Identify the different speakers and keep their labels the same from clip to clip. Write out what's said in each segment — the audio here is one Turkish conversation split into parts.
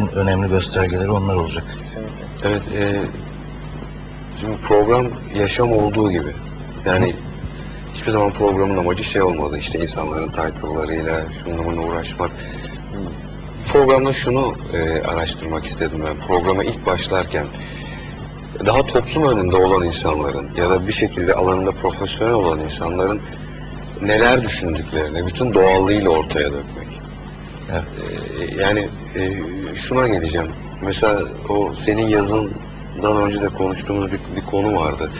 Speaker 1: en önemli göstergeleri onlar olacak.
Speaker 2: Evet, e, şimdi program yaşam olduğu gibi. Yani hiçbir zaman programın amacı şey olmadı. İşte insanların title'larıyla, şununla uğraşmak. Programda şunu e, araştırmak istedim ben. Programa ilk başlarken daha toplum önünde olan insanların ya da bir şekilde alanında profesyonel olan insanların neler düşündüklerini bütün doğallığıyla ortaya dökmek. Ee, yani e, şuna geleceğim. Mesela o senin yazından önce de konuştuğumuz bir, bir konu vardı.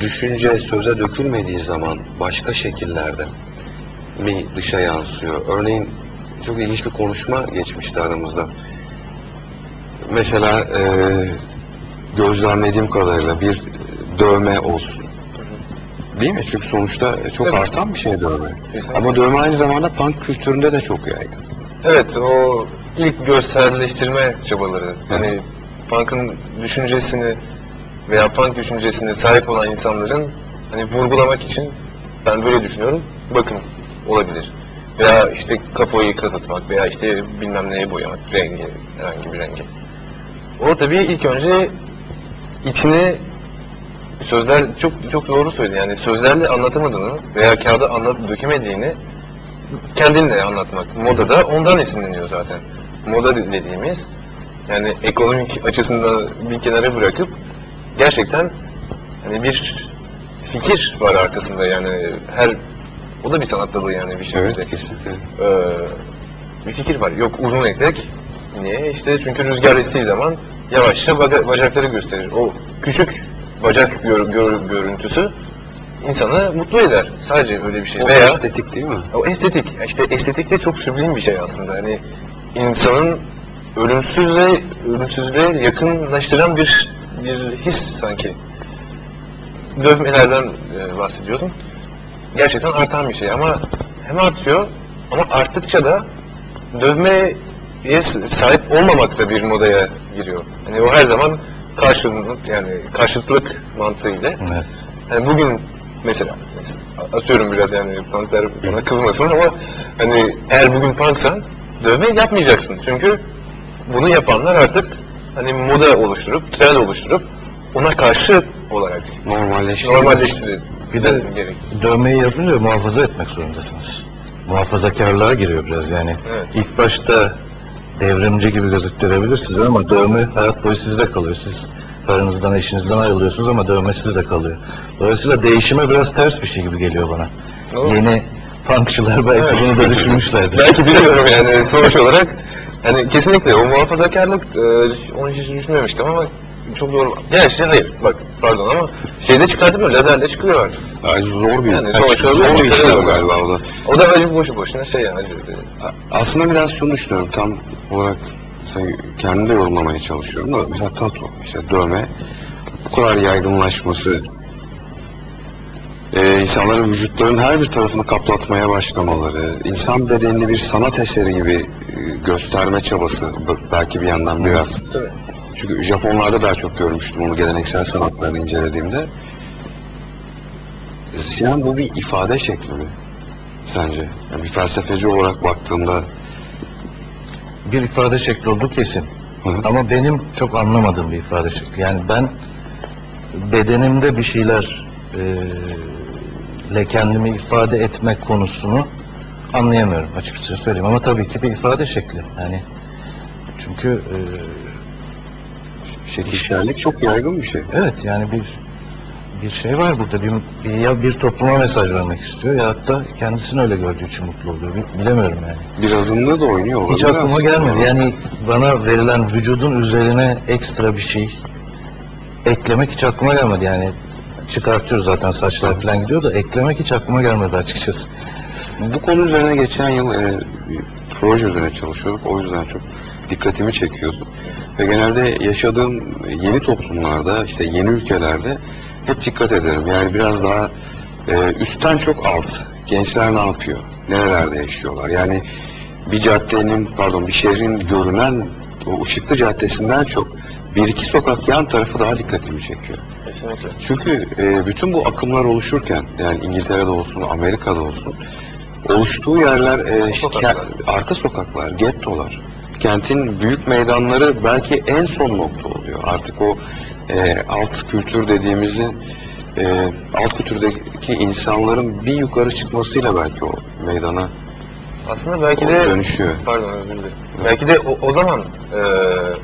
Speaker 2: Düşünce söze dökülmediği zaman başka şekillerde mi dışa yansıyor? Örneğin çok ilginç bir konuşma geçmişti aramızda. Mesela e, gözlemlediğim kadarıyla bir dövme olsun. Değil mi? Çünkü sonuçta çok
Speaker 3: Evet.
Speaker 2: artan bir şey dövme.
Speaker 3: Kesinlikle.
Speaker 2: Ama dövme aynı zamanda punk kültüründe de çok yaygın.
Speaker 3: Evet o ilk görselleştirme çabaları. Hani punk'ın düşüncesini veya punk düşüncesine sahip olan insanların hani vurgulamak için ben böyle düşünüyorum. Bakın olabilir. Veya işte kafayı kazıtmak veya işte bilmem neye boyamak rengi, herhangi bir rengi. O tabii ilk önce içine sözler çok çok doğru söyledi. Yani sözlerle anlatamadığını veya kağıda anlat dökemediğini kendinle anlatmak. Moda da ondan esinleniyor zaten. Moda dediğimiz yani ekonomik açısından bir kenara bırakıp gerçekten hani bir fikir var arkasında yani her o da bir sanat dalı yani bir şekilde.
Speaker 2: Evet, kesinlikle.
Speaker 3: Ee, bir fikir var. Yok uzun etek. Niye? İşte çünkü rüzgar estiği zaman yavaşça bacakları gösterir. O küçük bacak gör- gör- görüntüsü insanı mutlu eder. Sadece öyle bir şey.
Speaker 2: O
Speaker 3: Veya
Speaker 2: estetik değil mi?
Speaker 3: o estetik. İşte estetik de çok süblim bir şey aslında. Hani insanın ölümsüzle ölümsüzlüğe yakınlaştıran bir bir his sanki. Dövmelerden e, bahsediyordum. Gerçekten artan bir şey ama hem artıyor ama arttıkça da dövmeye sahip olmamak da bir modaya giriyor. Hani o her zaman karşılık yani karşıtlık mantığıyla
Speaker 1: Evet.
Speaker 3: yani bugün mesela, mesela atıyorum biraz yani punklar bana kızmasın ama hani eğer bugün punksan dövme yapmayacaksın. Çünkü bunu yapanlar artık hani moda oluşturup, trend oluşturup ona karşı olarak
Speaker 2: Normalleştirmek.
Speaker 3: normalleştirir.
Speaker 1: Bir de
Speaker 3: gerek.
Speaker 1: dövmeyi yapınca muhafaza etmek zorundasınız. Muhafazakarlığa giriyor biraz yani.
Speaker 3: Evet.
Speaker 1: İlk başta devrimci gibi gözüktürebilir size ama dövme hayat boyu sizde kalıyor. Siz karınızdan, eşinizden ayrılıyorsunuz ama dövme sizde kalıyor. Dolayısıyla değişime biraz ters bir şey gibi geliyor bana.
Speaker 3: Doğru.
Speaker 1: Yeni punkçılar belki
Speaker 3: Evet.
Speaker 1: bunu da düşünmüşlerdir.
Speaker 3: Belki bilmiyorum yani sonuç olarak. Hani kesinlikle o muhafazakarlık e, onu hiç düşünmemiştim ama çok doğru. Gerçi hayır bak pardon ama şeyde çıkartmıyor lazerle çıkıyor artık.
Speaker 2: Yani zor bir,
Speaker 3: Yani sonuçta
Speaker 2: zor
Speaker 3: zor
Speaker 2: bir işlem
Speaker 3: bir-
Speaker 2: galiba o da.
Speaker 3: O da acı boşu boşuna şey yani.
Speaker 2: Aslında biraz şunu düşünüyorum tam olarak mesela kendim de yorumlamaya çalışıyorum da mesela tatu, işte dövme bu kadar yaygınlaşması e, insanların vücutlarının her bir tarafını kaplatmaya başlamaları, insan bedenini bir sanat eseri gibi e, gösterme çabası belki bir yandan biraz. Çünkü Japonlarda daha çok görmüştüm onu geleneksel sanatlarını incelediğimde. Sinan bu bir ifade şekli mi? Sence? Yani bir felsefeci olarak baktığında
Speaker 1: bir ifade şekli olduğu kesin.
Speaker 2: Hı hı.
Speaker 1: Ama benim çok anlamadığım bir ifade şekli. Yani ben bedenimde bir şeyler e, kendimi ifade etmek konusunu anlayamıyorum açıkçası söyleyeyim. Ama tabii ki bir ifade şekli. Yani çünkü e,
Speaker 2: şekilsellik çok yaygın bir şey.
Speaker 1: evet yani bir bir şey var burada. Bir, bir- ya bir topluma mesaj vermek istiyor ya hatta kendisini öyle gördüğü için mutlu oluyor. Bi- Bilemiyorum yani.
Speaker 2: Birazında da oynuyor
Speaker 1: Hiç aklıma
Speaker 2: aslında.
Speaker 1: gelmedi. Yani bana verilen vücudun üzerine ekstra bir şey eklemek hiç aklıma gelmedi. Yani çıkartıyoruz zaten saçlar falan gidiyor da eklemek hiç aklıma gelmedi açıkçası.
Speaker 2: Bu konu üzerine geçen yıl e, proje üzerine çalışıyorduk. O yüzden çok dikkatimi çekiyordu. Ve genelde yaşadığım yeni toplumlarda, işte yeni ülkelerde hep dikkat ederim. Yani biraz daha e, üstten çok alt. Gençler ne yapıyor? Nerelerde yaşıyorlar? Yani bir caddenin, pardon bir şehrin görünen o ışıklı caddesinden çok bir iki sokak yan tarafı daha dikkatimi çekiyor.
Speaker 3: Kesinlikle.
Speaker 2: Çünkü e, bütün bu akımlar oluşurken yani İngiltere'de olsun, Amerika'da olsun oluştuğu yerler e,
Speaker 3: sokaklar.
Speaker 2: arka sokaklar, gettolar. kentin büyük meydanları belki en son nokta oluyor. Artık o e, alt kültür dediğimizin e, alt kültürdeki insanların bir yukarı çıkmasıyla belki o meydana
Speaker 3: Aslında belki
Speaker 2: o
Speaker 3: de
Speaker 2: dönüşüyor.
Speaker 3: pardon özür dilerim. Belki de o, o zaman e,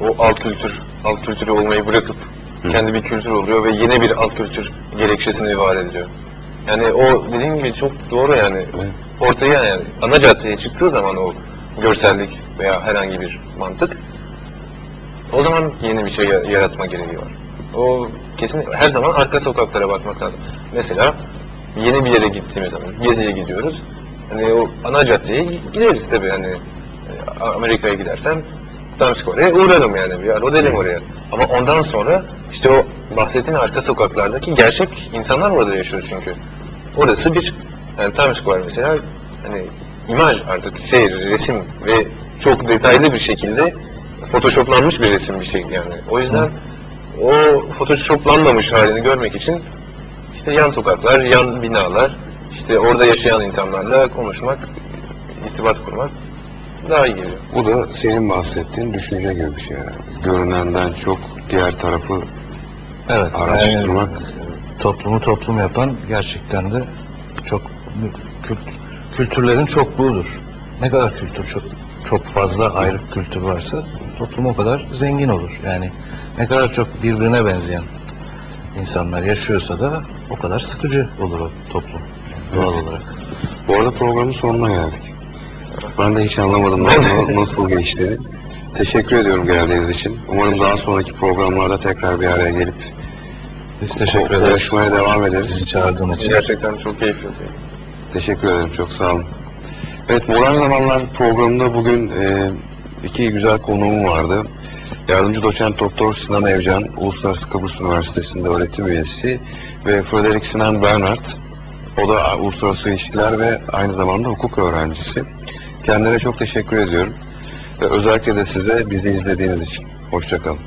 Speaker 3: o alt kültür, alt kültürü olmayı bırakıp
Speaker 2: Hı.
Speaker 3: kendi bir kültür oluyor ve yeni bir alt kültür gerekçesini var ediliyor. Yani o dediğim gibi çok doğru yani.
Speaker 2: Evet.
Speaker 3: Ortaya yani ana caddeye çıktığı zaman o görsellik veya herhangi bir mantık o zaman yeni bir şey ya- yaratma gereği var. O kesin her zaman arka sokaklara bakmak lazım. Mesela yeni bir yere gittiğimiz zaman geziye gidiyoruz. Hani o ana caddeye gideriz tabii hani e, Amerika'ya gidersem Times Square'e uğrarım yani bir ara derim oraya. Ama ondan sonra işte o bahsettiğin arka sokaklardaki gerçek insanlar orada yaşıyor çünkü. Orası bir yani Times Square mesela hani imaj artık şey resim ve çok detaylı bir şekilde photoshoplanmış bir resim bir şey yani. O yüzden o photoshoplanmamış halini görmek için işte yan sokaklar, yan binalar, işte orada yaşayan insanlarla konuşmak, irtibat kurmak daha iyi geliyor.
Speaker 2: Bu da senin bahsettiğin düşünce gibi bir şey. Yani. Görünenden çok diğer tarafı
Speaker 1: Evet.
Speaker 2: Araştırmak.
Speaker 1: yani toplumu toplum yapan gerçekten de çok kült- kültürlerin çokluğudur. Ne kadar kültür çok çok fazla ayrı kültür varsa toplum o kadar zengin olur. Yani ne kadar çok birbirine benzeyen insanlar yaşıyorsa da o kadar sıkıcı olur o toplum doğal
Speaker 2: Evet.
Speaker 1: olarak.
Speaker 2: Bu arada programın sonuna geldik. Ben de hiç anlamadım na- nasıl geçtiğini. Teşekkür ediyorum geldiğiniz için. Umarım daha sonraki programlarda tekrar bir araya gelip
Speaker 1: Biz teşekkür ederiz.
Speaker 2: konuşmaya devam
Speaker 1: Bizi
Speaker 2: ederiz.
Speaker 1: çağırdığın için.
Speaker 3: Gerçekten çok keyifli.
Speaker 2: Teşekkür ederim, çok sağ olun. Evet, Modern Zamanlar programında bugün e, iki güzel konuğum vardı. Yardımcı doçent doktor Sinan Evcan, Uluslararası Kıbrıs Üniversitesi'nde öğretim üyesi ve Frederick Sinan Bernard, o da uluslararası ilişkiler ve aynı zamanda hukuk öğrencisi. Kendilerine çok teşekkür ediyorum ve özellikle de size bizi izlediğiniz için. Hoşçakalın.